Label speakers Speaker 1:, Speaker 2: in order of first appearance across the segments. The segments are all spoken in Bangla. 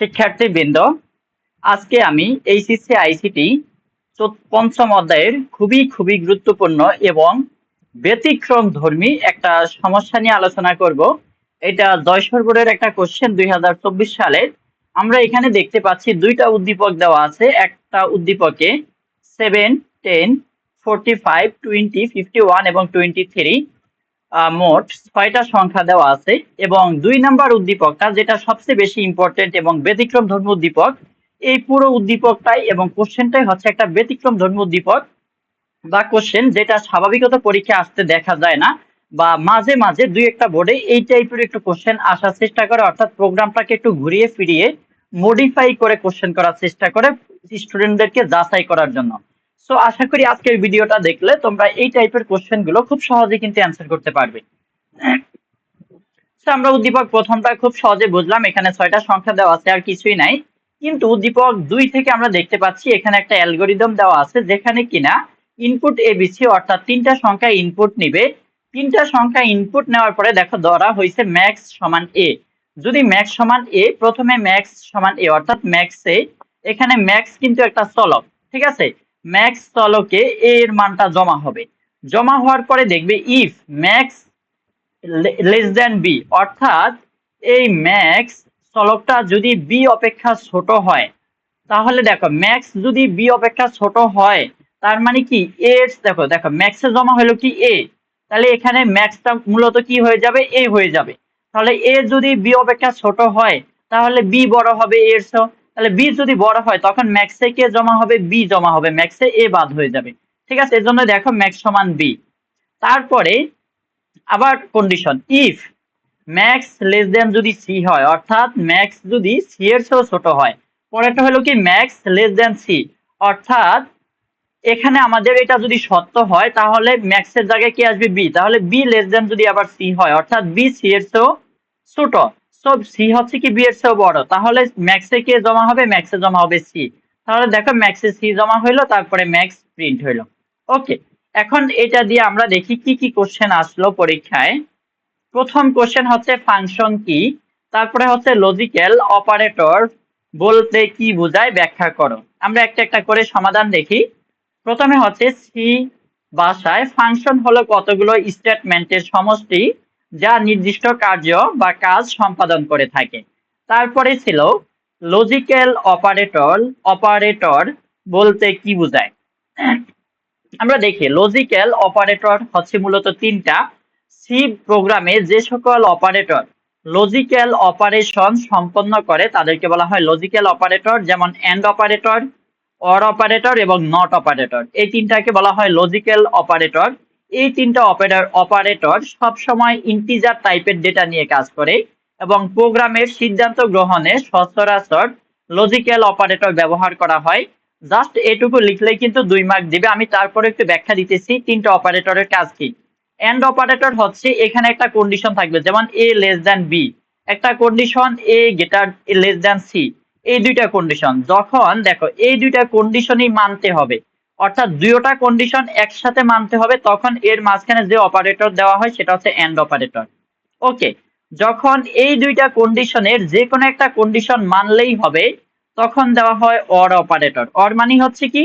Speaker 1: শিক্ষার্থীবৃন্দ, আজকে আমি এইচএসসি, আইসিটি পঞ্চম অধ্যায়ের খুবই খুবই গুরুত্বপূর্ণ এবং ব্যতিক্রম ধর্মী একটা সমস্যা নিয়ে আলোচনা করব। এটা বোর্ডের একটা কোশ্চেন দুই হাজার চব্বিশ সালের আমরা এখানে দেখতে পাচ্ছি দুইটা উদ্দীপক দেওয়া আছে। একটা উদ্দীপকে seven ten forty five twenty fifty one এবং টোয়েন্টি থ্রি মোট ছয়টা সংখ্যা দেওয়া আছে এবং দুই নাম্বার উদ্দীপকটা যেটা সবচেয়ে বেশি ইম্পর্টেন্ট এবং ব্যতিক্রম ধর্ম উদ্দীপক, এই পুরো উদ্দীপকটাই এবং কোশ্চেনটাই হচ্ছে একটা ব্যতিক্রম ধর্ম উদ্দীপক বা কোশ্চেন যেটা স্বাভাবিকত পরীক্ষা আসতে দেখা যায় না বা মাঝে মাঝে দুই একটা বোর্ডে এই টাইপের একটু কোশ্চেন আসার চেষ্টা করে, অর্থাৎ প্রোগ্রামটাকে একটু ঘুরিয়ে ফিরিয়ে মডিফাই করে কোশ্চেন করার চেষ্টা করে স্টুডেন্টদেরকে যাচাই করার জন্য। সো আশা করি আজকের ভিডিওটা দেখলে তোমরা এই টাইপের কোশ্চেনগুলো খুব সহজে কিন্তু অ্যান্সার করতে পারবে। আমরা উদ্দীপক প্রথমটা খুব সহজে বুঝলাম, এখানে ছয়টা সংখ্যা দেওয়া আছে, আর কিছুই নাই। কিন্তু উদ্দীপক দুই থেকে আমরা দেখতে পাচ্ছি, এখানে একটা অ্যালগোরিদম দেওয়া আছে, যেখানে কিনা ইনপুট এবিসি অর্থাৎ তিনটা সংখ্যা ইনপুট নিবে। তিনটা সংখ্যা ইনপুট নেওয়ার পরে দেখো, ধরা হয়েছে ম্যাক্স সমান এ যদি ম্যাক্স সমান এ প্রথমে ম্যাক্স সমান এ অর্থাৎ ম্যাক্স এ এখানে ম্যাক্স কিন্তু একটা চলক, ঠিক আছে? ম্যাক্স চলকে এ এর মানটা জমা হবে। জমা হওয়ার পরে দেখবে if max less than B অর্থাৎ এই ম্যাক্স চলকটা যদি বি অপেক্ষা ছোট হয়, তাহলে দেখো ম্যাক্স যদি বি অপেক্ষা ছোট হয়, তার মানে কি? এর, দেখো দেখো ম্যাক্সে জমা হলো কি এ তাহলে এখানে ম্যাক্সটা মূলত কি হয়ে যাবে? এ হয়ে যাবে। তাহলে এ যদি বি অপেক্ষা ছোট হয়, তাহলে বি বড় হবে এর তাহলে বি যদি বড় হয়, তখন ম্যাক্সে কে জমা হবে? বি জমা হবে। ম্যাক্সে এ বাদ হয়ে যাবে। ঠিক আছে? এর জন্য দেখো ম্যাক্স সমান বি তারপরে আবার condition if max less than যদি সি হয়, অর্থাৎ ম্যাক্স যদি সি এর চেয়েও ছোট হয়, পরেরটা হলো কি? ম্যাক্স লেস দেন সি অর্থাৎ এখানে আমাদের এটা যদি সত্য হয়, তাহলে ম্যাক্সের জায়গায় কি আসবে? বি তাহলে বি লেস দেন যদি আবার সি হয়, অর্থাৎ বি সি এর চেয়েও ছোট। সব সি হচ্ছে কি বি এর বড়। তাহলে ম্যাক্সে কে জমা হবে? ম্যাক্সে জমা হবে সি তাহলে দেখো ম্যাক্সে সি জমা হইল, তারপরে ম্যাক্স প্রিন্ট হইল। ওকে এখন এটা দিয়ে আমরা দেখি কি কি কোশ্চেন আসলো পরীক্ষায়। প্রথম কোশ্চেন হচ্ছে ফাংশন কি? তারপরে হচ্ছে লজিক্যাল অপারেটর বলতে কি বোঝায় ব্যাখ্যা করো। আমরা একটা একটা করে সমাধান দেখি। প্রথমে হচ্ছে সি ভাষায় ফাংশন হলো কতগুলো স্টেটমেন্টের সমষ্টি। যা নির্দিষ্ট কার্য বা কাজ সম্পাদন করে থাকে। তারপরে ছিল লজিক্যাল অপারেটর অপারেটর বলতে কি বোঝায়? আমরা দেখি লজিক্যাল অপারেটর হচ্ছে মূলত তিনটা। সি প্রোগ্রামে যে সকল অপারেটর লজিক্যাল অপারেশন সম্পন্ন করে, তাদেরকে বলা হয় লজিক্যাল অপারেটর যেমন এন্ড অপারেটর অর অপারেটর এবং নট অপারেটর এই তিনটাকে বলা হয় লজিক্যাল অপারেটর এই তিনটা অপারেটর অপারেটর সবসময় ইন্টিজার টাইপের ডেটা নিয়ে কাজ করে এবং প্রোগ্রামের সিদ্ধান্ত গ্রহণে সচরাচর লজিক্যাল অপারেটর ব্যবহার করা হয়। জাস্ট এটুকু লিখলেই কিন্তু দুই মার্ক দিবে। আমি তারপরে একটু ব্যাখ্যা দিতেছি তিনটা অপারেটরের কাজ কি। এন্ড অপারেটর হচ্ছে এখানে একটা কন্ডিশন থাকবে, যেমন এ লেস দ্যান বি একটা condition A greater less than C এই দুইটা কন্ডিশন যখন দেখো, এই দুইটা কন্ডিশনই মানতে হবে। অর্থাৎ দুইটা কন্ডিশন একসাথে মানতে হবে, তখন এর মাঝখানে যে অপারেটর দেওয়া হয় সেটা হচ্ছে এন্ড অপারেটর ওকে যখন এই দুইটা কন্ডিশনের যে কোনো একটা কন্ডিশন মানলেই হবে, তখন দেওয়া হয় অর অপারেটর অর মানে হচ্ছে কি?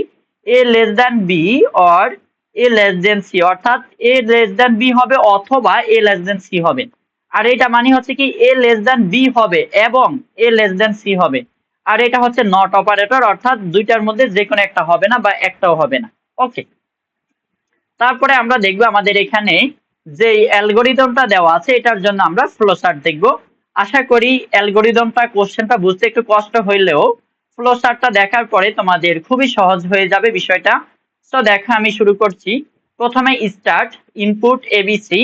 Speaker 1: A less than B or A less than C অর্থাৎ এ লেস দেন বি হবে অথবা এ লেস দেন সি হবে। আর এটা মানে হচ্ছে কি? এ লেস দেন বি হবে এবং এ লেস দেন সি হবে। আর এটা হচ্ছে নট অপারেটর অর্থাৎ দুইটার মধ্যে যে কোনো একটা হবে না বা একটাও হবে না। ওকে তারপরে আমরা দেখব আমাদের এখানে যে অ্যালগোরিদমটা দেওয়া আছে, এটার জন্য আমরা ফ্লোচার্ট দেখব। আশা করি অ্যালগোরিদমটা, কোশ্চেনটা বুঝতে একটু কষ্ট হইলেও ফ্লোচার্টটা দেখার পরে তোমাদের খুবই সহজ হয়ে যাবে বিষয়টা। তো দেখা আমি শুরু করছি। প্রথমে স্টার্ট ইনপুট এবিসি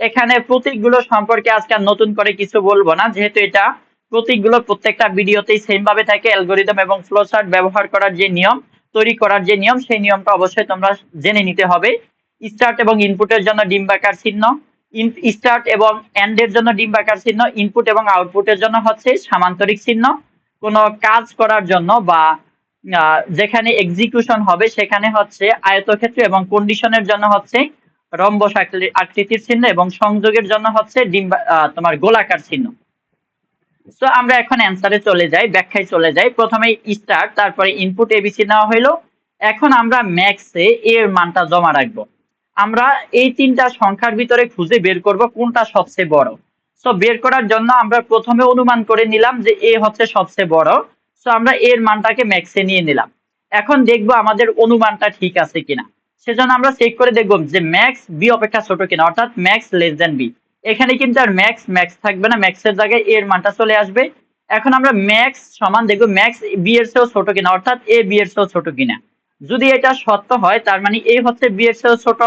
Speaker 1: এখানে প্রতীকগুলো সম্পর্কে আজকে নতুন করে কিছু বলব না, যেহেতু এটা প্রতীকগুলো প্রত্যেকটা ভিডিওতেই সেম ভাবে থাকে অ্যালগোরিদম এবং ফ্লোচার্ট ব্যবহার করার যে নিয়ম, তৈরি করার যে নিয়ম, সেই নিয়মটা অবশ্যই তোমরা জেনে নিতে হবে। স্টার্ট এবং ইনপুটের জন্য ডিম্বাকার চিহ্ন স্টার্ট এবং এন্ড এর জন্য ডিম্বাকার চিহ্ন ইনপুট এবং আউটপুটের জন্য হচ্ছে সামান্তরিক চিহ্ন। কোনো কাজ করার জন্য বা যেখানে এক্সিকিউশন হবে সেখানে হচ্ছে আয়তক্ষেত্র এবং কন্ডিশনের জন্য হচ্ছে রম্বস আকৃতির চিহ্ন এবং সংযোগের জন্য হচ্ছে ডিম্বা তোমার গোলাকার চিহ্ন। সো আমরা এখন অ্যান্সারে চলে যাই, ব্যাখ্যায় চলে যাই। প্রথমে স্টার তারপরে ইনপুট এবিসি নেওয়া হলো এখন আমরা ম্যাক্সে এর মানটা জমা রাখব। আমরা এই তিনটা সংখ্যার ভিতরে খুঁজে বের করব কোনটা সবচেয়ে বড়। সো বের করার জন্য আমরা প্রথমে অনুমান করে নিলাম যে এ হচ্ছে সবচেয়ে বড়। সো আমরা এর মানটাকে ম্যাক্সে নিয়ে নিলাম। এখন দেখব আমাদের অনুমানটা ঠিক আছে কিনা। সেজন্য আমরা চেক করে দেখব যে ম্যাক্স বি অপেক্ষা ছোট কিনা, অর্থাৎ ম্যাক্স লেস দেন বি এখানে কিন্তু আর ম্যাক্স ম্যাক্স থাকবে না। ম্যাক্সের জায়গায় এর মানটা চলে আসবে। এখন আমরা ম্যাক্স সমান দেখব ম্যাক্স বি এর চেয়েও ছোট কিনা, অর্থাৎ এ বি এর চেয়েও ছোট কিনা। যদি এটা সত্য হয়, তার মানে এ হচ্ছে বি এর চেয়েও ছোট,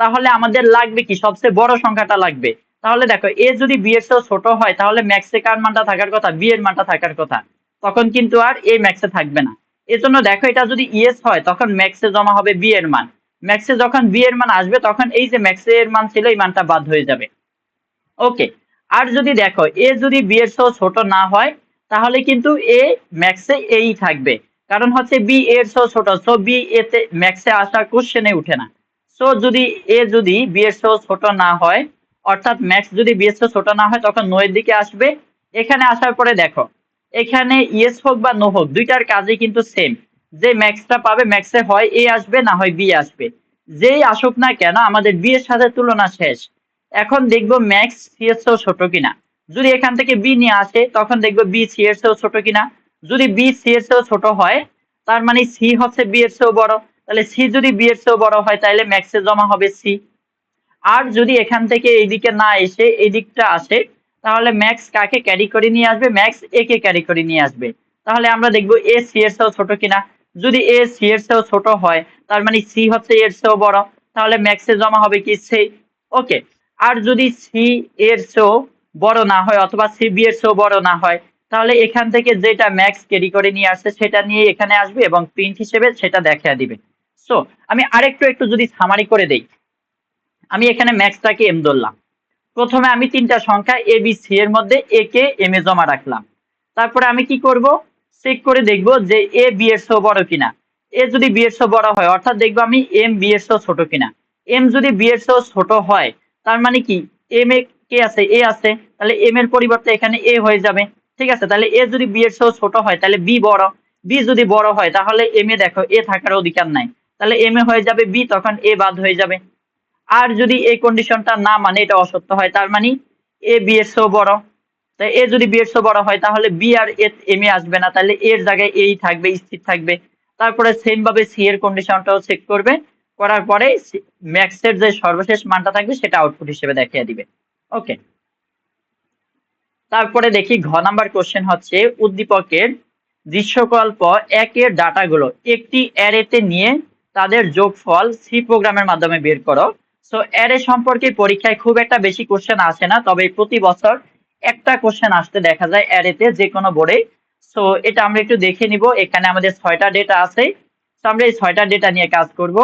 Speaker 1: তাহলে আমাদের লাগবে কি? সবচেয়ে বড় সংখ্যাটা লাগবে। তাহলে দেখো এ যদি বি এর চেয়েও ছোট হয়, তাহলে ম্যাক্সে কার মানটা থাকার কথা? বি এর মানটা থাকার কথা। তখন কিন্তু আর এ ম্যাক্সে থাকবে না। এজন্য দেখো, এটা যদি ইএস হয়, তখন ম্যাক্সে জমা হবে বি এর মান। ম্যাক্সে যখন বি এর মান আসবে, তখন এই যে ম্যাক্সে এর মান ছিল, এই মানটা বাদ হয়ে যাবে। ওকে আর যদি দেখো এ যদি বি এর চেয়েও ছোট না হয়, তাহলে কিন্তু এ ম্যাক্সে এই থাকবে। কারণ হচ্ছে বি এর চেয়েও ছোট সো বি এতে ম্যাক্সে আসা কোশ্চেনে উঠে না। সো যদি এ যদি বি এর চেয়েও ছোট না হয়, অর্থাৎ ম্যাক্স যদি বি এর চেয়েও ছোট না হয়, তখন নয়ের দিকে আসবে। এখানে আসার পরে দেখো, এখানে ইয়েস হোক বা নো হোক, দুইটার কাজে কিন্তু সেম যে ম্যাক্সটা পাবে ম্যাক্সে হয় এ আসবে, না হয় বি আসবে। যেই আসুক না কেন, আমাদের বি এর সাথে তুলনা শেষ। এখন দেখব ম্যাক্স সি এর চেয়েও ছোট কিনা। যদি এখান থেকে বি নিয়ে আসে, তখন দেখব বি সি এর চেয়েও ছোট কিনা। যদি বি সি এর চেয়েও ছোট হয়, তার মানে সি হচ্ছে বি এর চেয়েও বড়। তাহলে সি যদি বি এর চেয়েও বড় হয়, তাহলে ম্যাক্সে জমা হবে সি আর যদি এখান থেকে এইদিকে না এসে এই দিকটা আসে, তাহলে ম্যাক্স কাকে ক্যারি করে নিয়ে আসবে? ম্যাক্স এ কে ক্যারি করে নিয়ে আসবে। তাহলে আমরা দেখব এ সি এর চেয়েও ছোট কিনা। যদি এ সি এর চেয়েও ছোট হয়, তার মানে সি হচ্ছে এর চেয়েও বড়। তাহলে ম্যাক্সে জমা হবে কি? সি ওকে আর যদি সি এর চেয়েও বড় না হয় অথবা সি বি এর চেয়েও বড় না হয়, তাহলে এখান থেকে যেটা ম্যাক্স ক্যারি করে নিয়ে আসছে সেটা নিয়ে এখানে আসবে এবং প্রিন্ট হিসেবে সেটা দেখা দিবে। সো আমি আরেকটু একটু যদি সামারি করে দেই। আমি এখানে ম্যাক্সটাকে এম ধরলাম। প্রথমে আমি তিনটা সংখ্যা এ বি সি এর মধ্যে এ কে এম এ জমা রাখলাম। তারপরে আমি কি করব? চেক করে দেখব যে এ বি এর চেয়েও বড় কিনা। এ যদি বি এর চেয়েও বড় হয়, অর্থাৎ দেখব আমি এম বি এর চেয়েও ছোট কিনা। এম যদি বি এর চেয়েও ছোট হয় তার মানে কি? এম এ কে আছে? এ আছে। তাহলে এম এর পরিবর্তে এখানে এ হয়ে যাবে। ঠিক আছে? তাহলে এ যদি বি এর চেয়েও ছোট হয়, তাহলে বি বড়। বি যদি বড় হয়, তাহলে এম এ দেখো এ থাকার অধিকার নাই। তাহলে এম এ হয়ে যাবে বি তখন এ বাদ হয়ে যাবে। আর যদি এই কন্ডিশনটা না মানে এটা অসত্য হয়, তার মানে এ বি এর চেয়েও বড়। তাই এ যদি বি এর চেয়েও বড় হয়, তাহলে বি আর এম এ আসবে না। তাহলে এর জায়গায় এই থাকবে, স্থির থাকবে। তারপরে সেম ভাবে সি এর কন্ডিশনটাও চেক করবে। করার পরে ম্যাক্সের যে সর্বশেষ মানটা থাকবে সেটা আউটপুট হিসেবে দেখিয়ে দিবে। ওকে তারপরে দেখি ঘ নাম্বার কোশ্চেন হচ্ছে, উদ্দীপকের দৃশ্যকল্প একের ডাটাগুলো একটি অ্যারেতে নিয়ে তাদের যোগফল সি প্রোগ্রামের মাধ্যমে বের করো। সো অ্যারে সম্পর্কে পরীক্ষায় খুব একটা বেশি কোশ্চেন আসে না, তবে প্রতি বছর একটা কোশ্চেন আসতে দেখা যায় অ্যারেতে যে কোনো বোর্ডে সো এটা আমরা একটু দেখে নিব, এখানে আমাদের ছয়টা ডেটা আছে। তো আমরা এই ছয়টা ডেটা নিয়ে কাজ করব।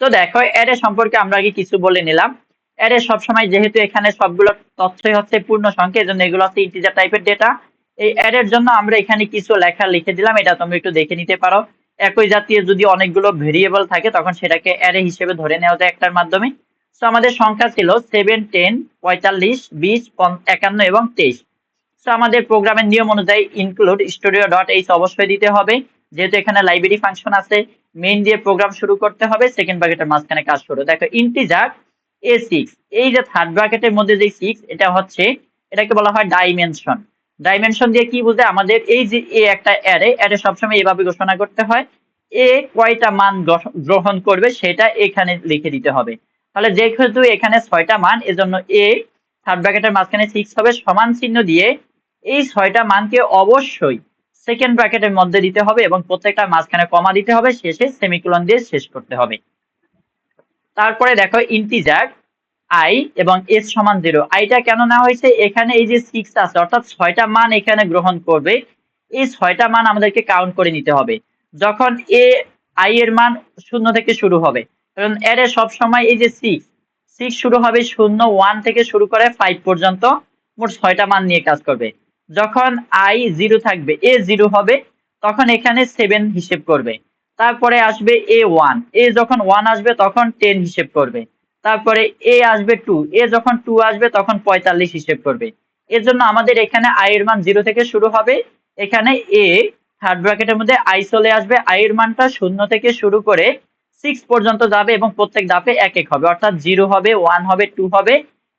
Speaker 1: তো দেখো অ্যারে সম্পর্কে আমরা আগে কিছু বলে নিলাম। অ্যারে সবসময় যেহেতু এখানে সবগুলো তথ্যই হচ্ছে পূর্ণ সংখ্যা, এজন্য এগুলো হচ্ছে ইন্টিজার টাইপের ডেটা এই অ্যারের জন্য আমরা এখানে কিছু লেখা লিখে দিলাম, এটা তোমরা একটু দেখে নিতে পারো। একই জাতীয় যদি অনেকগুলো ভেরিয়েবল থাকে, তখন সেটাকে অ্যারে হিসেবে ধরে নেওয়া যায় একটার মাধ্যমে। তো আমাদের সংখ্যা ছিল সেভেন টেন পঁয়তাল্লিশ, বিশ একান্ন এবং তেইশ। তো আমাদের প্রোগ্রামের নিয়ম অনুযায়ী ইনক্লুড স্টুডিও ডট এইচ অবশ্যই দিতে হবে। যেহেতু এখানে লাইব্রেরি ফাংশন আছে মেইন দিয়ে প্রোগ্রাম শুরু করতে হবে সেকেন্ড ব্র্যাকেটের মাঝখানে কাজ শুরু। দেখো ইন্টিজার এ সিক্স এই যে থার্ড ব্র্যাকেটের মধ্যে যে সিক্স এটা হচ্ছে, এটাকে বলা হয় ডাইমেনশন ডাইমেনশন দিয়ে কি বুঝে আমাদের এই যে এ একটা অ্যারে অ্যারে সবসময় এভাবে ঘোষণা করতে হয়। এ কয়টা মান গ্রহণ করবে সেটা এখানে লিখে দিতে হবে। তাহলে যেহেতু এখানে ছয়টা মান, এজন্য এ থার্ড ব্র্যাকেটের মাঝখানে সিক্স হবে। সমান চিহ্ন দিয়ে এই ছয়টা মানকে অবশ্যই সেকেন্ড ব্র্যাকেটের মধ্যে দিতে হবে এবং প্রত্যেকটা মাঝখানে কমা দিতে হবে, শেষে সেমিকোলন দিয়ে শেষ করতে হবে। তারপরে দেখো ইন্টিজার আই এবং এস সমান জিরো আইটা কেন না হয়েছে? এখানে এই যে সিক্স আছে, অর্থাৎ ছয়টা মান এখানে গ্রহণ করবে। এই ছয়টা মান আমাদেরকে কাউন্ট করে নিতে হবে। যখন এ আই এর মান শূন্য থেকে শুরু হবে, কারণ এর সব সময় এই যে সিক্স সিক্স শুরু হবে শূন্য ওয়ান থেকে শুরু করে ফাইভ পর্যন্ত মোট ছয়টা মান নিয়ে কাজ করবে। যখন আই জিরো থাকবে এ জিরো হবে, তখন এখানে সেভেন হিসেব করবে। তারপরে আসবে এ ওয়ান এ যখন ওয়ান আসবে, তখন টেন হিসেব করবে। তারপরে এ আসবে টু এ যখন টু আসবে, তখন পঁয়তাল্লিশ হিসেব করবে। এর জন্য আমাদের এখানে আই এর মান জিরো থেকে শুরু হবে। এখানে এ থার্ড ব্র্যাকেটের মধ্যে আই চলে আসবে। আই এর মানটা শূন্য থেকে শুরু করে সিক্স পর্যন্ত যাবে এবং প্রত্যেক ধাপে এক এক হবে। অর্থাৎ জিরো হবে ওয়ান হবে টু হবে।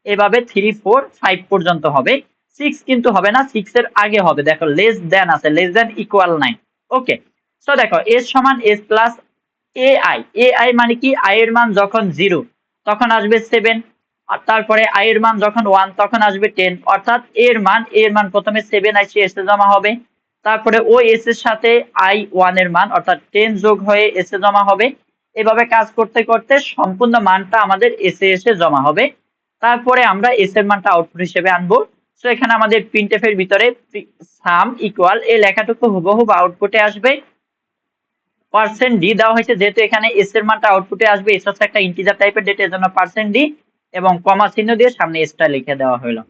Speaker 1: এভাবে থ্রি ফোর ফাইভ পর্যন্ত হবে। সিক্স কিন্তু হবে না সিক্স এর আগে হবে। দেখো লেস দেন আছে less than equal nine okay so দেখো এস সমান S plus A I A I মানে কি? আই এর মান যখন জিরো তখন আসবে সেভেন আর তারপরে আই এর মান যখন ওয়ান তখন আসবে টেন অর্থাৎ এর মান এর মান প্রথমে সেভেন আইসে এসে জমা হবে। তারপরে ও এস এর সাথে আই ওয়ানের মান, অর্থাৎ টেন যোগ হয়ে এসে জমা হবে। এভাবে কাজ করতে করতে সম্পূর্ণ মানটা আমাদের এসে এসে জমা হবে। তারপরে আমরা এস এর মানটা আউটপুট হিসেবে আনব। সো এখানে আমাদের প্রিন্টএফ এর ভিতরে সাম ইকুয়াল এই লেখাটুকু হুবহু আউটপুটে আসবে। পার্সেন্ট ডি দেওয়া হয়েছে, যেহেতু এখানে এস এর মানটা আউটপুটে আসবে এস হচ্ছে একটা ইন্টিজার টাইপের ডেটা এজন্য পার্সেন্ট ডি এবং কমা চিহ্ন দিয়ে সামনে এসটা লিখে দেওয়া হলো।